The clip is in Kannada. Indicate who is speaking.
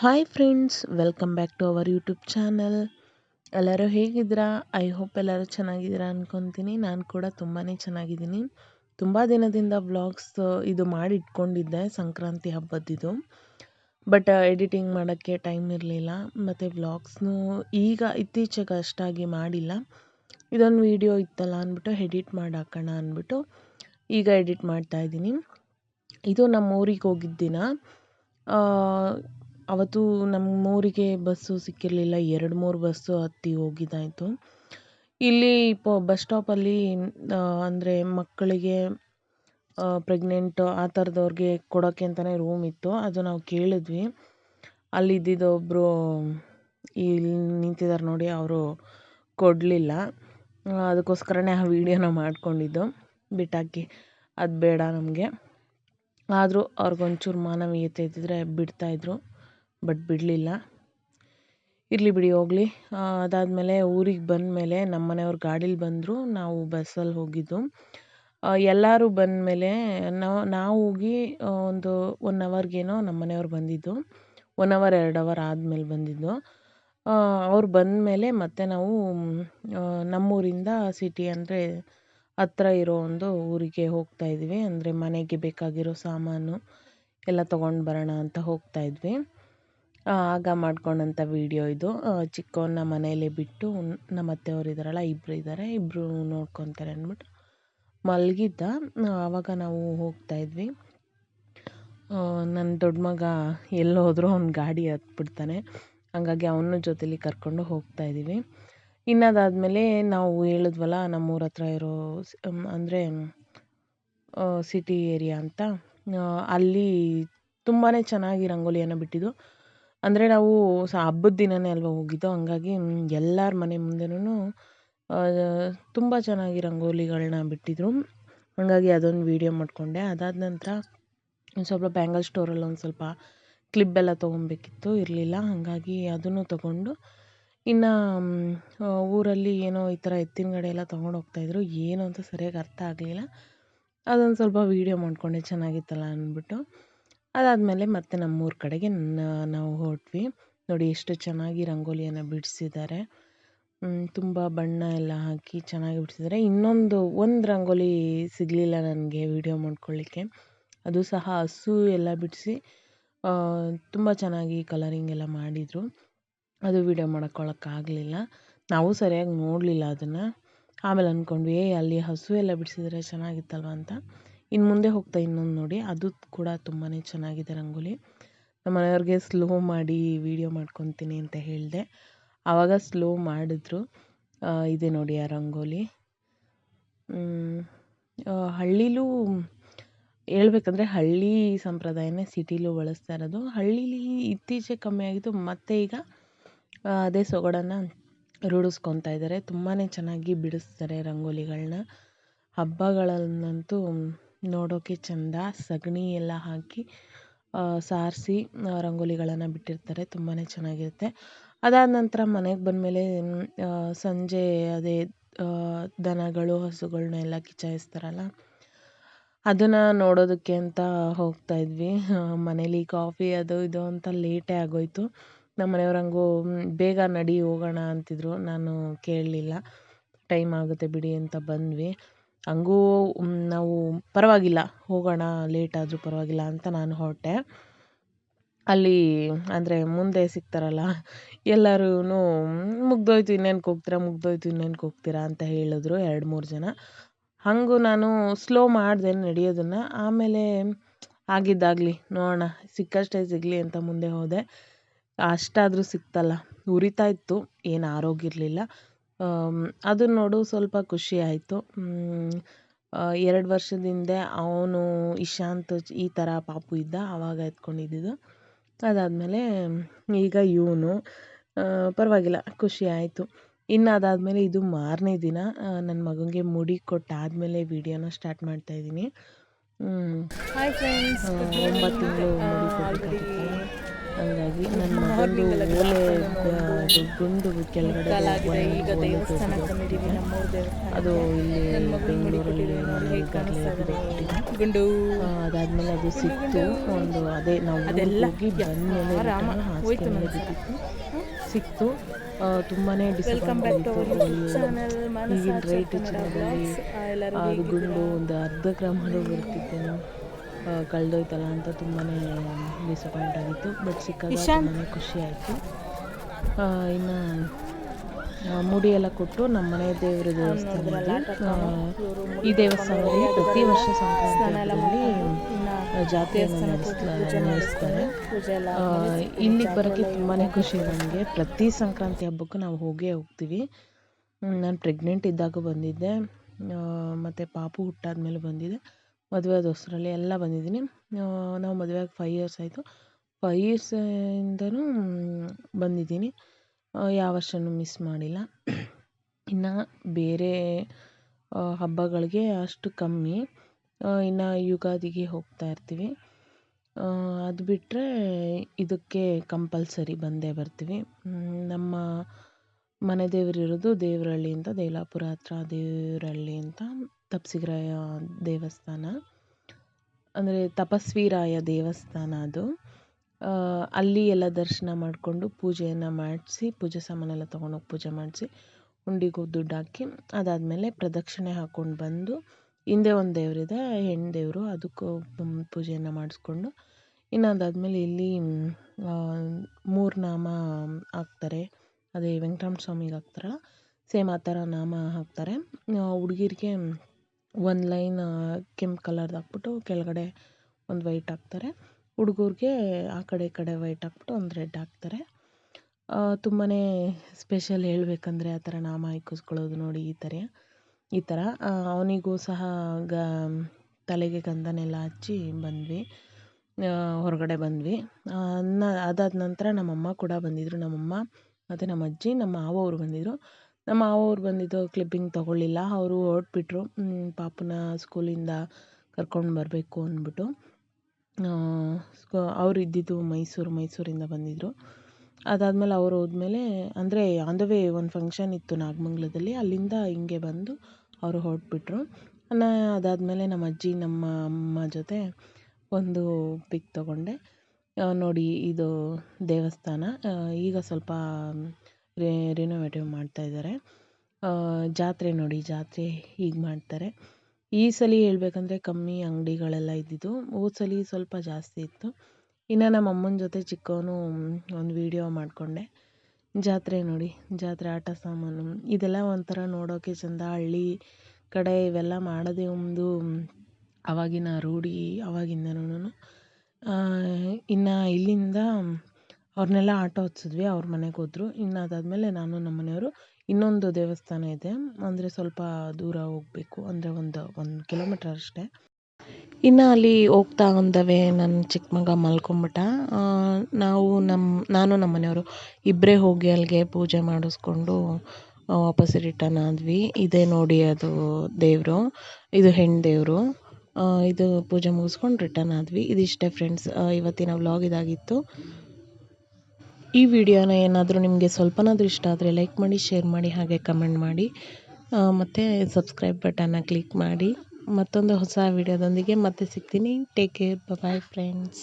Speaker 1: Hi friends welcome back to our YouTube channel ಎಲ್ಲರೂ ಹೇಗಿದ್ದೀರಾ? ಐ ಹೋಪ್ ಎಲ್ಲರೂ ಚೆನ್ನಾಗಿದ್ದೀರಾ ಅಂದ್ಕೊತೀನಿ ನಾನು ಕೂಡ ತುಂಬಾ ಚೆನ್ನಾಗಿದ್ದೀನಿ. ತುಂಬ ದಿನದಿಂದ ವ್ಲಾಗ್ಸ್ ಇದು ಮಾಡಿ ಇಟ್ಕೊಂಡಿದ್ದೆ ಸಂಕ್ರಾಂತಿ ಹಬ್ಬದ್ದಿದು. ಬಟ್ ಎಡಿಟಿಂಗ್ ಮಾಡೋಕ್ಕೆ ಟೈಮ್ ಇರಲಿಲ್ಲ. ಮತ್ತು ವ್ಲಾಗ್ಸ್ನೂ ಈಗ ಇತ್ತೀಚೆಗೆ ಅಷ್ಟಾಗಿ ಮಾಡಿಲ್ಲ. ಇದೊಂದು ವಿಡಿಯೋ ಇತ್ತಲ್ಲ ಅಂದ್ಬಿಟ್ಟು ಎಡಿಟ್ ಮಾಡಾಕೋಣ ಅಂದ್ಬಿಟ್ಟು ಈಗ ಎಡಿಟ್ ಮಾಡ್ತಾ ಇದ್ದೀನಿ. ಇದು ನಮ್ಮ ಊರಿಗೆ ಹೋಗಿದ್ದ ದಿನ. ಅವತ್ತು ನಮ್ಮೂರಿಗೆ ಬಸ್ಸು ಸಿಕ್ಕಿರಲಿಲ್ಲ. ಎರಡು, ಮೂರು ಬಸ್ಸು ಹತ್ತಿ ಹೋಗಿದ್ದಾಯಿತು. ಇಲ್ಲಿ ಪ ಬಸ್ ಸ್ಟಾಪಲ್ಲಿ ಅಂದರೆ ಮಕ್ಕಳಿಗೆ ಪ್ರೆಗ್ನೆಂಟ್ ಆ ಥರದವ್ರಿಗೆ ಕೊಡೋಕ್ಕೆ ಅಂತಲೇ ರೂಮ್ ಇತ್ತು. ಅದು ನಾವು ಕೇಳಿದ್ವಿ. ಅಲ್ಲಿ ಇದ್ದಿದ್ದು ಒಬ್ಬರು ಇಲ್ಲಿ ನಿಂತಿದ್ದಾರೆ ನೋಡಿ, ಅವರು ಕೊಡಲಿಲ್ಲ. ಅದಕ್ಕೋಸ್ಕರನೇ ಆ ವೀಡಿಯೋನ ಮಾಡ್ಕೊಂಡಿದ್ದು. ಬಿಟ್ಟಾಕಿ. ಅದು ಬೇಡ ನಮಗೆ. ಆದರೂ ಅವ್ರಿಗೊಂಚೂರು ಮಾನವೀಯತೆ ಇದ್ದಿದ್ರೆ ಬಿಡ್ತಾಯಿದ್ರು ಬಟ್ ಬಿಡಲಿಲ್ಲ. ಇರಲಿ ಬಿಡಿ, ಹೋಗಲಿ. ಅದಾದಮೇಲೆ ಊರಿಗೆ ಬಂದಮೇಲೆ ನಮ್ಮ ಮನೆಯವ್ರು ಗಾಡೀಲಿ ಬಂದರು, ನಾವು ಬಸ್ಸಲ್ಲಿ ಹೋಗಿದ್ದು. ಎಲ್ಲರೂ ಬಂದಮೇಲೆ ನಾವು ನಾವು ಹೋಗಿ ಒಂದು ಒನ್ ಅವರ್ಗೇನೋ ನಮ್ಮ ಮನೆಯವ್ರು ಬಂದಿದ್ದು. ಒನ್ ಅವರ್, ಎರಡು ಅವರ್ ಆದಮೇಲೆ ಬಂದಿದ್ದು. ಅವ್ರು ಬಂದಮೇಲೆ ಮತ್ತೆ ನಾವು ನಮ್ಮೂರಿಂದ ಸಿಟಿ ಅಂದರೆ ಹತ್ರ ಇರೋ ಒಂದು ಊರಿಗೆ ಹೋಗ್ತಾ ಇದ್ವಿ. ಅಂದರೆ ಮನೆಗೆ ಬೇಕಾಗಿರೋ ಸಾಮಾನು ಎಲ್ಲ ತೊಗೊಂಡು ಬರೋಣ ಅಂತ ಹೋಗ್ತಾ ಇದ್ವಿ. ಆಗ ಮಾಡ್ಕೊಂಡಂಥ ವಿಡಿಯೋ ಇದು. ಚಿಕ್ಕವನ್ನ ಮನೆಯಲ್ಲೇ ಬಿಟ್ಟು ನಮ್ಮ ಅತ್ತೆಯವ್ರು ಇದ್ದಾರಲ್ಲ ಇಬ್ಬರು ಇದ್ದಾರೆ ಇಬ್ಬರು ನೋಡ್ಕೊತಾರೆ ಅಂದ್ಬಿಟ್ಟು ಮಲಗಿದ್ದ. ಆವಾಗ ನಾವು ಹೋಗ್ತಾ ಇದ್ವಿ. ನನ್ನ ದೊಡ್ಡ ಮಗ ಎಲ್ಲೋದ್ರೂ ಅವ್ನ ಗಾಡಿ ಹತ್ಬಿಡ್ತಾನೆ. ಹಂಗಾಗಿ ಅವನ ಜೊತೇಲಿ ಕರ್ಕೊಂಡು ಹೋಗ್ತಾ ಇದ್ದೀವಿ. ಇನ್ನದಾದಮೇಲೆ ನಾವು ಹೇಳಿದ್ವಲ್ಲ, ನಮ್ಮೂರ ಹತ್ರ ಇರೋ ಅಂದರೆ ಸಿಟಿ ಏರಿಯಾ ಅಂತ ಅಲ್ಲಿ ತುಂಬಾ ಚೆನ್ನಾಗಿ ರಂಗೋಲಿಯನ್ನು ಬಿಟ್ಟಿದ್ದು. ಅಂದರೆ ನಾವು ಸ, ಹಬ್ಬದ ದಿನವೇ ಅಲ್ವಾ ಹೋಗಿದ್ದು, ಹಂಗಾಗಿ ಎಲ್ಲರ ಮನೆ ಮುಂದೆನೂ ತುಂಬ ಚೆನ್ನಾಗಿ ರಂಗೋಲಿಗಳನ್ನ ಬಿಟ್ಟಿದ್ರು. ಹಾಗಾಗಿ ಅದೊಂದು ವೀಡಿಯೋ ಮಾಡಿಕೊಂಡೆ. ಅದಾದ ನಂತರ ಸ್ವಲ್ಪ ಬ್ಯಾಂಗಲ್ ಸ್ಟೋರಲ್ಲಿ ಒಂದು ಸ್ವಲ್ಪ ಕ್ಲಿಪ್ ಎಲ್ಲ ತೊಗೊಬೇಕಿತ್ತು, ಇರಲಿಲ್ಲ. ಹಾಗಾಗಿ ಅದನ್ನು ತೊಗೊಂಡು ಇನ್ನು ಊರಲ್ಲಿ ಏನೋ ಈ ಥರ ಗಾಡಿ ಎಲ್ಲ ತೊಗೊಂಡು ಹೋಗ್ತಾಯಿದ್ರು ಏನು ಅಂತ ಸರಿಯಾಗಿ ಅರ್ಥ ಆಗಲಿಲ್ಲ. ಅದೊಂದು ಸ್ವಲ್ಪ ವೀಡಿಯೋ ಮಾಡಿಕೊಂಡೆ, ಚೆನ್ನಾಗಿತ್ತಲ್ಲ ಅಂದ್ಬಿಟ್ಟು. ಅದಾದಮೇಲೆ ಮತ್ತೆ ನಮ್ಮೂರ ಕಡೆಗೆ ನ- ನಾವು ಹೊರಟ್ವಿ. ನೋಡಿ ಎಷ್ಟು ಚೆನ್ನಾಗಿ ರಂಗೋಲಿಯನ್ನು ಬಿಡಿಸಿದ್ದಾರೆ. ತುಂಬ ಬಣ್ಣ ಎಲ್ಲ ಹಾಕಿ ಚೆನ್ನಾಗಿ ಬಿಡಿಸಿದ್ದಾರೆ. ಇನ್ನೊಂದು, ಒಂದು ರಂಗೋಲಿ ಸಿಗಲಿಲ್ಲ ನನಗೆ ವೀಡಿಯೋ ಮಾಡ್ಕೊಳ್ಳಿಕ್ಕೆ ಅದು ಸಹ ಹಸು ಎಲ್ಲ ಬಿಡಿಸಿ ತುಂಬ ಚೆನ್ನಾಗಿ ಕಲರಿಂಗ್ ಎಲ್ಲ ಮಾಡಿದರು. ಅದು ವೀಡಿಯೋ ಮಾಡ್ಕೊಳ್ಳೋಕ್ಕಾಗಲಿಲ್ಲ ನಾವು ಸರಿಯಾಗಿ ನೋಡಲಿಲ್ಲ ಅದನ್ನು. ಆಮೇಲೆ ಅಂದ್ಕೊಂಡ್ವಿ ಏ, ಅಲ್ಲಿ ಹಸು ಎಲ್ಲ ಬಿಡಿಸಿದ್ರೆ ಚೆನ್ನಾಗಿತ್ತಲ್ವ? ಅಂತ. ಇನ್ನು ಮುಂದೆ ಹೋಗ್ತಾ ಇನ್ನೊಂದು ನೋಡಿ. ಅದು ಕೂಡ ತುಂಬಾ ಚೆನ್ನಾಗಿದೆ ರಂಗೋಲಿ. ನಮ್ಮ ಮನೆಯವ್ರಿಗೆ ಸ್ಲೋ ಮಾಡಿ ವೀಡಿಯೋ ಮಾಡ್ಕೊತೀನಿ ಅಂತ ಹೇಳಿದೆ. ಆವಾಗ ಸ್ಲೋ ಮಾಡಿದ್ರು. ಇದೆ ನೋಡಿ ಆ ರಂಗೋಲಿ. ಹಳ್ಳಿಲೂ ಹೇಳ್ಬೇಕಂದ್ರೆ ಹಳ್ಳಿ ಸಂಪ್ರದಾಯನೇ ಸಿಟಿಲೂ ಬಳಸ್ತಾ ಇರೋದು. ಹಳ್ಳಿಲಿ ಇತ್ತೀಚೆಗೆ ಕಮ್ಮಿ ಆಗಿದ್ದು ಮತ್ತೆ ಈಗ ಅದೇ ಸೊಗಡನ್ನು ರೂಢಿಸ್ಕೊತಾ ಇದ್ದಾರೆ. ತುಂಬಾ ಚೆನ್ನಾಗಿ ಬಿಡಿಸ್ತಾರೆ ರಂಗೋಲಿಗಳನ್ನ ಹಬ್ಬಗಳಲ್ಲಂತೂ ನೋಡೋಕ್ಕೆ ಚಂದ. ಸಗಣಿ ಎಲ್ಲ ಹಾಕಿ ಸಾರಿಸಿ ರಂಗೋಲಿಗಳನ್ನು ಬಿಟ್ಟಿರ್ತಾರೆ. ತುಂಬಾ ಚೆನ್ನಾಗಿರುತ್ತೆ. ಅದಾದ ನಂತರ ಮನೆಗೆ ಬಂದಮೇಲೆ ಸಂಜೆ ಅದೇ ದನಗಳು ಹಸುಗಳನ್ನೆಲ್ಲ ಕಿಚಾಯಿಸ್ತಾರಲ್ಲ ಅದನ್ನು ನೋಡೋದಕ್ಕೆ ಅಂತ ಹೋಗ್ತಾ ಇದ್ವಿ. ಮನೇಲಿ ಕಾಫಿ ಅದು ಇದು ಅಂತ ಲೇಟೇ ಆಗೋಯ್ತು. ನಮ್ಮ ಮನೆಯವ್ರು ಹಂಗೂ ಬೇಗ ನಡಿ, ಹೋಗೋಣ ಅಂತಿದ್ರು. ನಾನು ಕೇಳಲಿಲ್ಲ. ಟೈಮ್ ಆಗುತ್ತೆ ಬಿಡಿ ಅಂತ ಬಂದ್ವಿ. ಹಂಗೂ ನಾವು ಪರವಾಗಿಲ್ಲ, ಹೋಗೋಣ, ಲೇಟ್ ಆದರೂ ಪರವಾಗಿಲ್ಲ ಅಂತ ನಾನು ಹೊರಟೆ. ಅಲ್ಲಿ, ಅಂದರೆ ಮುಂದೆ ಸಿಗ್ತಾರಲ್ಲ ಎಲ್ಲರೂ ಮುಗ್ದೋಯ್ತು, ಇನ್ನೇನಕ್ಕೆ ಹೋಗ್ತೀರಾ, ಮುಗ್ದೋಯ್ತು, ಇನ್ನೇನಕ್ಕೆ ಹೋಗ್ತೀರಾ ಅಂತ ಹೇಳಿದ್ರು ಎರಡು, ಮೂರು ಜನ. ಹಾಗೂ ನಾನು ಸ್ಲೋ ಮಾಡಿದೆ ನಡೆಯೋದನ್ನು. ಆಮೇಲೆ, ಆಗಿದ್ದಾಗಲಿ, ನೋಡೋಣ, ಸಿಕ್ಕಷ್ಟೇ ಸಿಗಲಿ ಅಂತ ಮುಂದೆ ಹೋದೆ. ಅಷ್ಟಾದರೂ ಸಿಕ್ತಲ್ಲ. ಉರಿತಾ ಇತ್ತು ಏನು ಆರೋಗ್ಯ ಇರಲಿಲ್ಲ. ಅದನ್ನ ನೋಡು ಸ್ವಲ್ಪ ಖುಷಿ ಆಯಿತು. ಎರಡು ವರ್ಷದ ಹಿಂದೆ ಅವನು ಇಶಾಂತ್ ಈ ಥರ ಪಾಪು ಇದ್ದ ಆವಾಗ ಎತ್ಕೊಂಡಿದ್ದಿದ್ದು. ಅದಾದಮೇಲೆ ಈಗ ಇವನು ಪರವಾಗಿಲ್ಲ ಖುಷಿ ಆಯಿತು. ಇನ್ನು ಅದಾದಮೇಲೆ ಇದು ಮಾರನೇ ದಿನ ನನ್ನ ಮಗನಿಗೆ ಮುಡಿ ಕೊಟ್ಟಾದಮೇಲೆ ವಿಡಿಯೋನ ಸ್ಟಾರ್ಟ್ ಮಾಡ್ತಾಯಿದ್ದೀನಿ
Speaker 2: ಹಾಯ್ ಫ್ರೆಂಡ್ಸ್
Speaker 1: ಒಂಬತ್ತು ತಿಂಗಳು ಮುಡಿ ಹಂಗಾಗಿ ನನ್ನ ಮಗಳು ಓಲೆ ಗುಂಡು ಕೆಳಗಡೆ ಅದು ಇಲ್ಲಿ ಬೆಂಗಳೂರಲ್ಲಿ.
Speaker 2: ಗುಂಡು.
Speaker 1: ಅದಾದ್ಮೇಲೆ ಅದು ಸಿಕ್ತು. ಒಂದು ಅದೇ ನಾವು
Speaker 2: ಅದೆಲ್ಲ
Speaker 1: ಹೋಗಿ ಬಂದ್ಮೇಲೆ ಸಿಕ್ತು. ತುಂಬಾ ತುಂಬಾನೇ
Speaker 2: welcome back to our YouTube channel
Speaker 1: ಈಗಿನ ರೈಟ್ ಅದು ಗುಂಡು ಒಂದು ಅರ್ಧ ಗ್ರಾಮ್ ಬರ್ತಿದ್ದೇನೆ. ಕಳ್ದೋಯ್ತಲ್ಲ ಅಂತ ತುಂಬಾ ಡಿಸಪಾಯಿಂಟ್ ಆಗಿತ್ತು. ಬಟ್ ಸಿಕ್ಕಾಗ. ತುಂಬಾ ಖುಷಿ ಆಯಿತು. ಇನ್ನು ಮುಡಿ ಎಲ್ಲ ಕೊಟ್ಟು ನಮ್ಮ ಮನೆ ದೇವರ ದೇವಸ್ಥಾನದಲ್ಲಿ ಈ ದೇವಸ್ಥಾನದಲ್ಲಿ ಪ್ರತಿ ವರ್ಷ ಸಂಕ್ರಾಂತಿ ಜಾತ್ರೆಯನ್ನು ನಡೆಸ್ತಾರೆ ಇಲ್ಲಿಗೆ ಬರೋಕ್ಕೆ ತುಂಬಾ ಖುಷಿ ನನಗೆ ಪ್ರತಿ ಸಂಕ್ರಾಂತಿ ಹಬ್ಬಕ್ಕೂ ನಾವು ಹೋಗೇ ಹೋಗ್ತೀವಿ. ನಾನು ಪ್ರೆಗ್ನೆಂಟ್ ಇದ್ದಾಗ ಬಂದಿದ್ದೆ. ಮತ್ತು ಪಾಪು ಹುಟ್ಟಾದ್ಮೇಲೆ ಬಂದಿದ್ದೆ ಮದುವೆ ದೋಸ್ತರಲ್ಲಿ ಎಲ್ಲ ಬಂದಿದ್ದೀನಿ. ನಾವು ಮದುವೆ ಆಗಿ ಫೈವ್ ಇಯರ್ಸ್ ಆಯಿತು ಫೈವ್ ಇಯರ್ಸಿಂದನೂ ಬಂದಿದ್ದೀನಿ. ಆ, ಯಾವ ವರ್ಷನೂ ಮಿಸ್ ಮಾಡಿಲ್ಲ. ಇನ್ನು ಬೇರೆ ಹಬ್ಬಗಳಿಗೆ ಅಷ್ಟು ಕಮ್ಮಿ. ಇನ್ನು ಯುಗಾದಿಗೆ ಹೋಗ್ತಾ ಇರ್ತೀವಿ. ಅದು ಬಿಟ್ಟರೆ ಇದಕ್ಕೆ ಕಂಪಲ್ಸರಿ ಬಂದೇ ಬರ್ತೀವಿ. ನಮ್ಮ ಮನೆ ದೇವರಿರೋದು ದೇವರಹಳ್ಳಿ ಅಂತ ದೇವಲಾಪುರ ಹತ್ರ ದೇವರಹಳ್ಳಿ ಅಂತ. ತಪ್ಸಿಗರಾಯ ದೇವಸ್ಥಾನ. ಅಂದರೆ ತಪಸ್ವಿರಾಯ ದೇವಸ್ಥಾನ ಅದು. ಅಲ್ಲಿ ಎಲ್ಲ ದರ್ಶನ ಮಾಡಿಕೊಂಡು ಪೂಜೆಯನ್ನು ಮಾಡಿಸಿ, ಪೂಜೆ ಸಾಮಾನೆಲ್ಲ ತೊಗೊಂಡೋಗಿ ಪೂಜೆ ಮಾಡಿಸಿ, ಹುಂಡಿಗೂ ದುಡ್ಡು ಹಾಕಿ, ಅದಾದಮೇಲೆ ಪ್ರದಕ್ಷಿಣೆ ಹಾಕ್ಕೊಂಡು ಬಂದು ಹಿಂದೆ ಒಂದು ದೇವರಿದೆ ಹೆಣ್ಣು ದೇವರು, ಅದಕ್ಕೂ ಪೂಜೆಯನ್ನು ಮಾಡಿಸ್ಕೊಂಡು ಇನ್ನು ಅದಾದಮೇಲೆ ಇಲ್ಲಿ ಮೂರು ನಾಮ ಹಾಕ್ತಾರೆ. ಅದೇ ವೆಂಕಟರಮಣ ಸ್ವಾಮಿಗೆ ಹಾಕ್ತಾರಲ್ಲ, ಸೇಮ್ ಆ ಥರ ನಾಮ ಹಾಕ್ತಾರೆ. ಹುಡುಗಿರಿಗೆ ಒಂದು ಲೈನ್ ಕೆಂಪು ಕಲರ್ದು ಹಾಕ್ಬಿಟ್ಟು ಕೆಳಗಡೆ ಒಂದು ವೈಟ್ ಹಾಕ್ತಾರೆ. ಹುಡುಗರಿಗೆ ಆ ಕಡೆ ಈ ಕಡೆ ವೈಟ್ ಹಾಕ್ಬಿಟ್ಟು ಒಂದು ರೆಡ್ ಹಾಕ್ತಾರೆ. ತುಂಬಾ ಸ್ಪೆಷಲ್ ಹೇಳಬೇಕಂದ್ರೆ ಆ ಥರ ನಾಮ ಇಕ್ಕಿಸ್ಕೊಳ್ಳೋದು ನೋಡಿ ಈ ಥರ ಈ ಥರ. ಅವನಿಗೂ ಸಹ ಗ, ತಲೆಗೆ ಗಂಧನೆಲ್ಲ ಹಚ್ಚಿ ಬಂದ್ವಿ. ಹೊರಗಡೆ ಬಂದ್ವಿ. ಅನ್ನ ಅದಾದ ನಂತರ ನಮ್ಮಮ್ಮ ಕೂಡ ಬಂದಿದ್ದರು ನಮ್ಮಮ್ಮ ಮತ್ತು ನಮ್ಮ ಅಜ್ಜಿ ನಮ್ಮ ಮಾವವ್ರು ಬಂದಿದ್ದರು ನಮ್ಮ ಮಾವವ್ರು ಬಂದಿದ್ದು ಕ್ಲಿಪ್ಪಿಂಗ್ ತೊಗೊಳ್ಳಿಲ್ಲ. ಅವರು ಹೊರಟ್ಬಿಟ್ರು. ಪಾಪನ ಸ್ಕೂಲಿಂದ ಕರ್ಕೊಂಡು ಬರಬೇಕು ಅಂದ್ಬಿಟ್ಟು. ಸ್ಕೂ ಅವ್ರು ಇದ್ದಿದ್ದು ಮೈಸೂರು, ಮೈಸೂರಿಂದ ಬಂದಿದ್ದರು ಅದಾದಮೇಲೆ ಅವ್ರು ಹೋದ್ಮೇಲೆ, ಅಂದರೆ ಆನ್ ದ ವೇ ಒಂದು ಫಂಕ್ಷನ್ ಇತ್ತು ನಾಗಮಂಗಲದಲ್ಲಿ. ಅಲ್ಲಿಂದ ಹಿಂಗೆ ಬಂದು ಅವರು ಹೊರಟ್ಬಿಟ್ರು. ನಾ, ಅದಾದಮೇಲೆ ನಮ್ಮ ಅಜ್ಜಿ, ನಮ್ಮ ಅಮ್ಮ ಜೊತೆ ಒಂದು ಪಿಕ್ ತೊಗೊಂಡೆ. ನೋಡಿ, ಇದು ದೇವಸ್ಥಾನ. ಈಗ ಸ್ವಲ್ಪ ರೇ ರಿನೋವೇಟಿವ್ ಮಾಡ್ತಾ ಇದ್ದಾರೆ. ಜಾತ್ರೆ ನೋಡಿ, ಜಾತ್ರೆ ಹೀಗೆ ಮಾಡ್ತಾರೆ. ಈ ಸಲ ಹೇಳ್ಬೇಕಂದ್ರೆ ಕಮ್ಮಿ ಅಂಗಡಿಗಳೆಲ್ಲ ಇದ್ದಿದ್ದು ಹೋದ ಸಲ ಸ್ವಲ್ಪ ಜಾಸ್ತಿ ಇತ್ತು. ಇನ್ನು ನಮ್ಮ ಅಮ್ಮನ ಜೊತೆ ಚಿಕ್ಕವನು ಒಂದು ವೀಡಿಯೋ ಮಾಡಿಕೊಂಡೆ. ಜಾತ್ರೆ ನೋಡಿ, ಜಾತ್ರೆ ಆಟ ಸಾಮಾನು, ಇದೆಲ್ಲ ಒಂಥರ ನೋಡೋಕ್ಕೆ ಚಂದ. ಹಳ್ಳಿ ಕಡೆ ಇವೆಲ್ಲ ಮಾಡೋದೇ ಒಂದು ಅವಾಗಿನ ರೂಢಿ ಆವಾಗಿಂದನೂ ಇನ್ನು ಇಲ್ಲಿಂದ ಅವ್ರನ್ನೆಲ್ಲ ಆಟೋ ಹತ್ಸಿದ್ವಿ, ಅವ್ರ ಮನೆಗೆ ಹೋದ್ರು. ಇನ್ನು ಅದಾದಮೇಲೆ ನಾನು ನಮ್ಮ ಮನೆಯವರು ಇನ್ನೊಂದು ದೇವಸ್ಥಾನ ಇದೆ. ಅಂದರೆ ಸ್ವಲ್ಪ ದೂರ ಹೋಗಬೇಕು. ಅಂದರೆ ಒಂದು ಒಂದು ಕಿಲೋಮೀಟ್ರ್ ಅಷ್ಟೇ. ಇನ್ನು ಅಲ್ಲಿ ಹೋಗ್ತಾ ಒಂದವೇ ನನ್ನ ಚಿಕ್ಕ ಮಗ ಮಲ್ಕೊಂಬಿಟ್ಟ ನಾವು ನಮ್ಮ ನಾನು ನಮ್ಮ ಮನೆಯವರು ಇಬ್ಬರೇ ಹೋಗಿ ಅಲ್ಲಿಗೆ ಪೂಜೆ ಮಾಡಿಸ್ಕೊಂಡು ವಾಪಸ್ ರಿಟರ್ನ್ ಆದ್ವಿ. ಇದೇ ನೋಡಿ ಅದು ದೇವರು. ಇದು ಹೆಣ್ಣು ದೇವರು. ಇದು ಪೂಜೆ ಮುಗಿಸ್ಕೊಂಡು ರಿಟರ್ನ್ ಆದ್ವಿ. ಇದಿಷ್ಟೇ ಫ್ರೆಂಡ್ಸ್. ಇವತ್ತಿನ ವ್ಲಾಗ್ ಇದಾಗಿತ್ತು. ಈ ವಿಡಿಯೋನ ಏನಾದರೂ ನಿಮಗೆ ಸ್ವಲ್ಪನಾದರೂ ಇಷ್ಟ ಆದರೆ ಲೈಕ್ ಮಾಡಿ ಶೇರ್ ಮಾಡಿ, ಹಾಗೆ ಕಮೆಂಟ್ ಮಾಡಿ. ಮತ್ತು ಸಬ್ಸ್ಕ್ರೈಬ್ ಬಟನ್ನ ಕ್ಲಿಕ್ ಮಾಡಿ. ಮತ್ತೊಂದು ಹೊಸ ವಿಡಿಯೋದೊಂದಿಗೆ ಮತ್ತೆ ಸಿಗ್ತೀನಿ. Take care bye friends